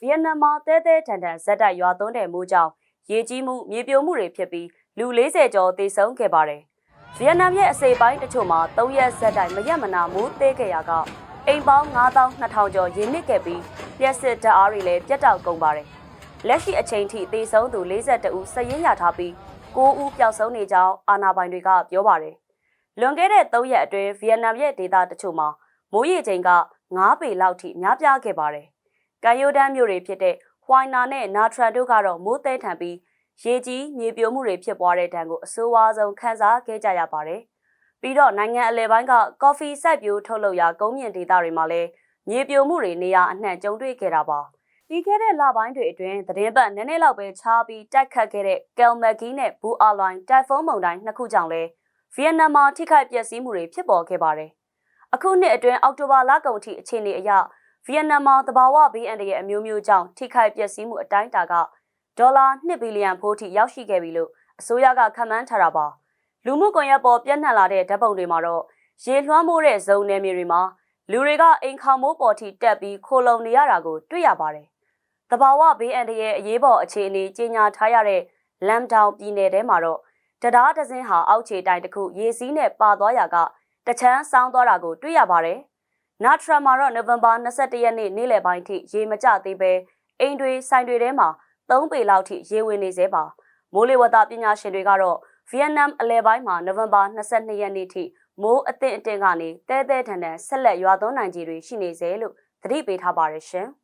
ဗီယက်နမ်မှာတဲတဲတန်တန်ဇက်တိုက်ရွာသွန်းတဲ့မိုးကြောင့်ရေကြီးမှုမြေပြိုမှုတွေဖြစ်ပြီးလူ40ကျော်သေဆုံးခဲ့ပါတယ်။ဗီယက်နမ်ရဲ့အစိပ်ပိုင်းတချို့မှာ3ရက်ဇက်တိုက်မရက်မနာမိုးသေးခဲ့ရကအိမ်ပေါင်း9200ကျော်ရေနစ်ခဲ့ပြီးလျှက်စစ်ဓာတ်အားတွေလည်းပြတ်တောက်ကုန်ပါတယ်။လက်ရှိအချိန်ထိသေဆုံးသူ42ဦးစည်ရင်းရထားပြီး9ဦးပျောက်ဆုံးနေကြောင်းအာဏာပိုင်တွေကပြောပါတယ်။လွန်ခဲ့တဲ့3ရက်အတွင်းဗီယက်နမ်ရဲ့ဒေသတချို့မှာမိုးရေချိန်က9ပေလောက်ထိများပြားခဲ့ပါတယ်။ ကန်ယိုဒန်မြို့တွေဖြစ်တဲ့ဟွိုင်နာနဲ့နာထရန်တို့ကတော့မိုးသေးထန်ပြီးရေကြီးမြေပြိုမှုတွေဖြစ်ပွားတဲ့တံကိုအဆိုးဝါးဆုံးခံစားခဲ့ကြရပါတယ်။ပြီးတော့နိုင်ငံအလဲပိုင်းကကော်ဖီစိုက်ပျိုးထုတ်လုပ်ရာကုန်းမြင့်ဒေသတွေမှာလည်းမြေပြိုမှုတွေနေရာအနှံ့ကြုံတွေ့ခဲ့တာပါ။ပြီးခဲ့တဲ့လပိုင်းတွေအတွင်းသတင်းပတ်နည်းနည်းလောက်ပဲချားပြီးတိုက်ခတ်ခဲ့တဲ့ကယ်မဂီနဲ့ဘူအာလိုင်းတိုင်ဖုန်းမုန်တိုင်းနှစ်ခုကြောင့်လည်းဗီယက်နမ်မှာထိခိုက်ပျက်စီးမှုတွေဖြစ်ပေါ်ခဲ့ပါတယ်။အခုနှစ်အတွင်းအောက်တိုဘာလကုန်ထိအခြေအနေအရ ဗီယက်နမ်မှာတဘာဝဘေးအန္တရာယ်အမျိုးမျိုးကြောင့်ထိခိုက်ပျက်စီးမှုအတိုင်းအတာကဒေါ်လာ2ဘီလီယံဖိုးထိရောက်ရှိခဲ့ပြီလို့အစိုးရကခန့်မှန်းထားတာပါလူမှုကွန်ရက်ပေါ်ပြန့်နှံ့လာတဲ့ဓာတ်ပုံတွေမှာတော့ရေလွှမ်းမိုးတဲ့ဇုံနယ်မြေတွေမှာလူတွေကအိမ်ခေါမိုးပေါ်ထိတက်ပြီးခိုလုံနေရတာကိုတွေ့ရပါတယ်တဘာဝဘေးအန္တရာယ်အရေးပေါ်အခြေအနေကြီးညာထားရတဲ့လမ်တောင်ပြည်နယ်ထဲမှာတော့တရားဒဇင်းဟာအောက်ခြေတိုင်တစ်ခုရေစီးနဲ့ပါသွားရာကတချမ်းဆောင်းသွားတာကိုတွေ့ရပါတယ် နာထရာမှာတော့နိုဝင်ဘာ22ရက်နေ့နေ့လယ်ပိုင်းထိရေမကျသေးပဲအိမ်တွေဆိုင်တွေထဲမှာ3ပေလောက်ထိရေဝင်နေသေးပါမိုးလေဝသပညာရှင်တွေကတော့ဗီယက်နမ်အလဲပိုင်းမှာနိုဝင်ဘာ22ရက်နေ့ထိမိုးအသင့်အတင့်ကနေတဲတဲထန်ထန်ဆက်လက်ရွာသွန်းနိုင်ခြေတွေရှိနေသေးလို့သတိပေးထားပါတယ်ရှင်။